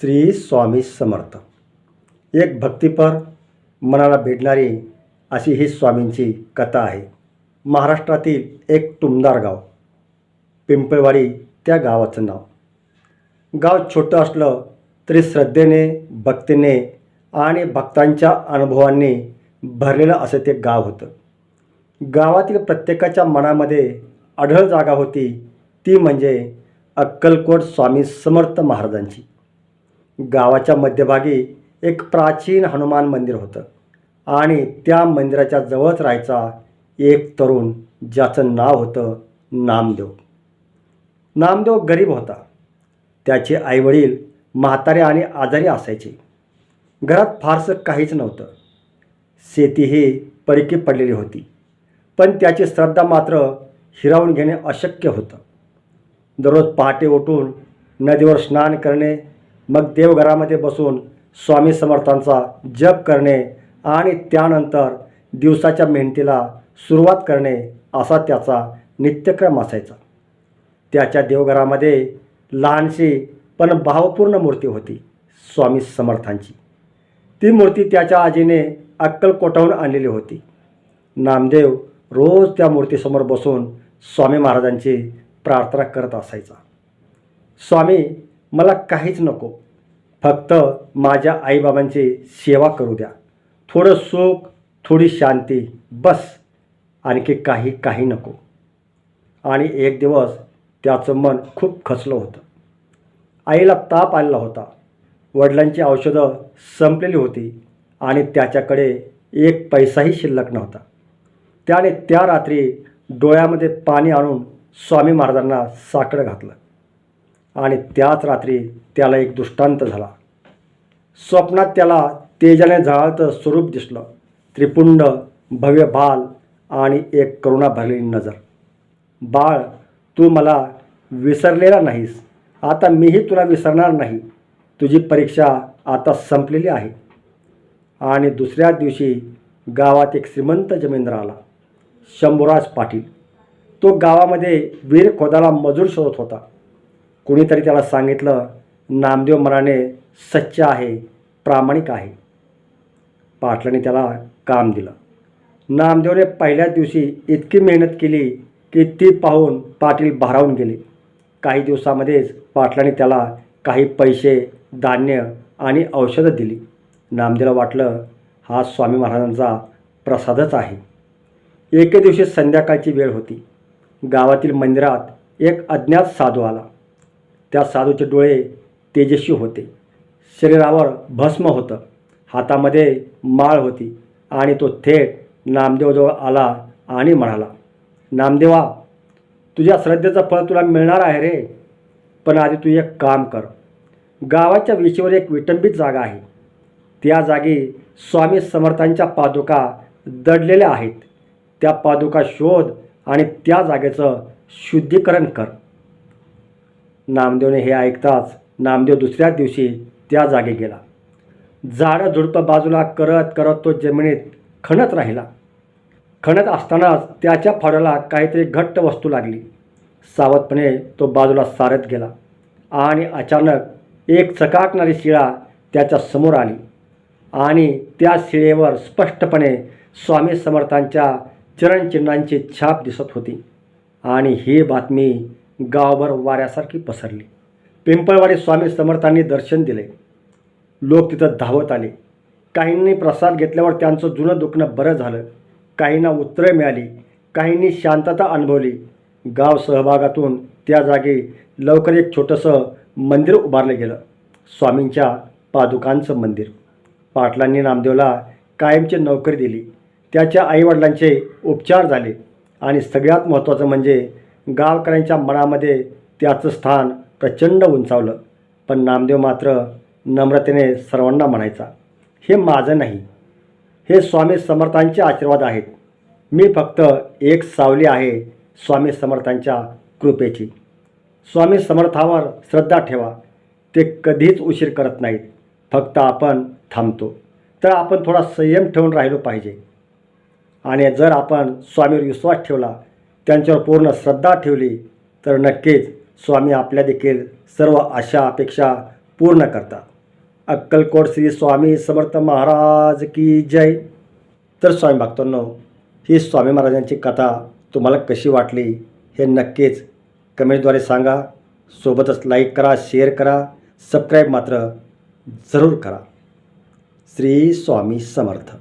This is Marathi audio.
श्री स्वामी समर्थ. एक भक्तिपर मनाला भेटणारी अशी ही स्वामींची कथा आहे. महाराष्ट्रातील एक टुमदार गाव पिंपळवाडी त्या गावाचं नाव. गाव छोटं असलं तरी श्रद्धेने भक्तीने आणि भक्तांच्या अनुभवांनी भरलेलं असं ते गाव होतं. गावातील प्रत्येकाच्या मनामध्ये आढळ जागा होती ती म्हणजे अक्कलकोट स्वामी समर्थ महाराजांची. गावाच्या मध्यभागी एक प्राचीन हनुमान मंदिर होतं. आणि त्या मंदिराच्या जवळच राहायचा एक तरुण ज्याचं नाव होतं नामदेव. नामदेव गरीब होता. त्याचे आईवडील म्हातारे आणि आजारी असायचे. घरात फारसं काहीच नव्हतं. शेती ही परिकी पडलेली होती. पण त्याची श्रद्धा मात्र हिरावून घेणे अशक्य होतं. दररोज पहाटे उठून नदीवर स्नान करणे मग देवघरामध्ये बसून स्वामी समर्थांचा जप करणे आणि त्यानंतर दिवसाच्या मेहनतीला सुरुवात करणे असा त्याचा नित्यक्रम असायचा. त्याच्या देवघरामध्ये लहानशी पण भावपूर्ण मूर्ती होती स्वामी समर्थांची. ती मूर्ती त्याच्या आजीने अक्कलकोटाहून आणलेली होती. नामदेव रोज त्या मूर्तीसमोर बसून स्वामी महाराजांची प्रार्थना करत असायचा. स्वामी मला काहीच नको. फक्त माझ्या आईबाबांची सेवा करू द्या. थोडं सुख थोडी शांती बस. आणखी काही काही नको. आणि एक दिवस त्याचं मन खूप खचलं होतं. आईला ताप आलेला होता. वडिलांची औषधं संपलेली होती आणि त्याच्याकडे एक पैसाही शिल्लक नव्हता. त्याने त्या रात्री डोळ्यामध्ये पाणी आणून स्वामी महाराजांना साकडं घातलं. आणि त्याच रात्री त्याला एक दृष्टांत झाला. स्वप्नात त्याला तेजाने झळाळतं स्वरूप दिसलं. त्रिपुंड भव्य बाल आणि एक करुणा भरलेली नजर. बाळ तू मला विसरलेला नाहीस. आता मीही तुला विसरणार नाही. तुझी परीक्षा आता संपलेली आहे. आणि दुसऱ्या दिवशी गावात एक श्रीमंत जमीनदार आला शंभूराज पाटील. तो गावामध्ये वीर खोदाला मजूर शोधत होता. कुणीतरी त्याला सांगितलं नामदेव मनाने सच्चा आहे प्रामाणिक आहे. पाटलाने त्याला काम दिलं. नामदेवने पहिल्याच दिवशी इतकी मेहनत केली की ती पाहून पाटील भारावून गेले. काही दिवसामध्येच पाटलाने त्याला काही पैसे धान्य आणि औषधं दिली. नामदेवला वाटलं हा स्वामी महाराजांचा प्रसादच आहे. एके दिवशी संध्याकाळची वेळ होती. गावातील मंदिरात एक अज्ञात साधू आला. त्या साधूचे डोळे तेजस्वी होते. शरीरावर भस्म होतं. हातामध्ये माळ होती आणि तो थेट नामदेवजवळ आला आणि म्हणाला नामदेवा तुझ्या श्रद्धेचं फळ तुला मिळणार आहे रे. पण आधी तू एक काम कर. गावाच्या विशीवर एक विटंबित जागा आहे. त्या जागी स्वामी समर्थांच्या पादुका दडलेल्या आहेत. त्या पादुका शोध आणि त्या जागेचं शुद्धीकरण कर. नामदेवने हे ऐकताच नामदेव दुसऱ्याच दिवशी त्या जागी गेला. झाडं झुडपं बाजूला करत करत तो जमिनीत खणत राहिला. खणत असतानाच त्याच्या फाडाला काहीतरी घट्ट वस्तू लागली. सावधपणे तो बाजूला सारत गेला आणि अचानक एक चकाकणारी शिळा त्याच्यासमोर आली आणि त्या शिळेवर स्पष्टपणे स्वामी समर्थांच्या चरणचिन्हांची छाप दिसत होती. आणि ही बातमी गावभर वाऱ्यासारखी पसरली. पिंपळवाडी स्वामी समर्थांनी दर्शन दिले. लोक तिथं धावत आले. काहींनी प्रसाद घेतल्यावर त्यांचं जुनं दुखणं बरं झालं. काहींना उत्तरं मिळाली. काहींनी शांतता अनुभवली. गाव सहभागातून त्या जागी लवकर एक छोटंसं मंदिर उभारलं गेलं. स्वामींच्या पादुकांचं मंदिर. पाटलांनी नामदेवला कायमची नोकरी दिली. त्याच्या आईवडिलांचे उपचार झाले. आणि सगळ्यात महत्त्वाचं म्हणजे गावकऱ्यांच्या मनामध्ये त्याचं स्थान प्रचंड उंचावलं. पण नामदेव मात्र नम्रतेने सर्वांना म्हणायचा हे माझं नाही. हे स्वामी समर्थांचे आशीर्वाद आहेत. मी फक्त एक सावली आहे स्वामी समर्थांच्या कृपेची. स्वामी समर्थावर श्रद्धा ठेवा. ते कधीच उशीर करत नाहीत. फक्त आपण थांबतो. तर आपण थोडा संयम ठेवून राहिलो पाहिजे. आणि जर आपण स्वामीवर विश्वास ठेवला त्यांच्यावर पूर्ण श्रद्धा ठेवली तर नक्कीच स्वामी आपल्या देखील सर्व आशा अपेक्षा पूर्ण करतात. अक्कलकोट श्री स्वामी समर्थ महाराज की जय. तर स्वामी भक्तांनो ही स्वामी महाराजांची कथा तुम्हाला कशी वाटली हे नक्कीच कमेंटद्वारे सांगा. सोबतच लाईक करा शेअर करा सबस्क्राईब मात्र जरूर करा. श्री स्वामी समर्थ.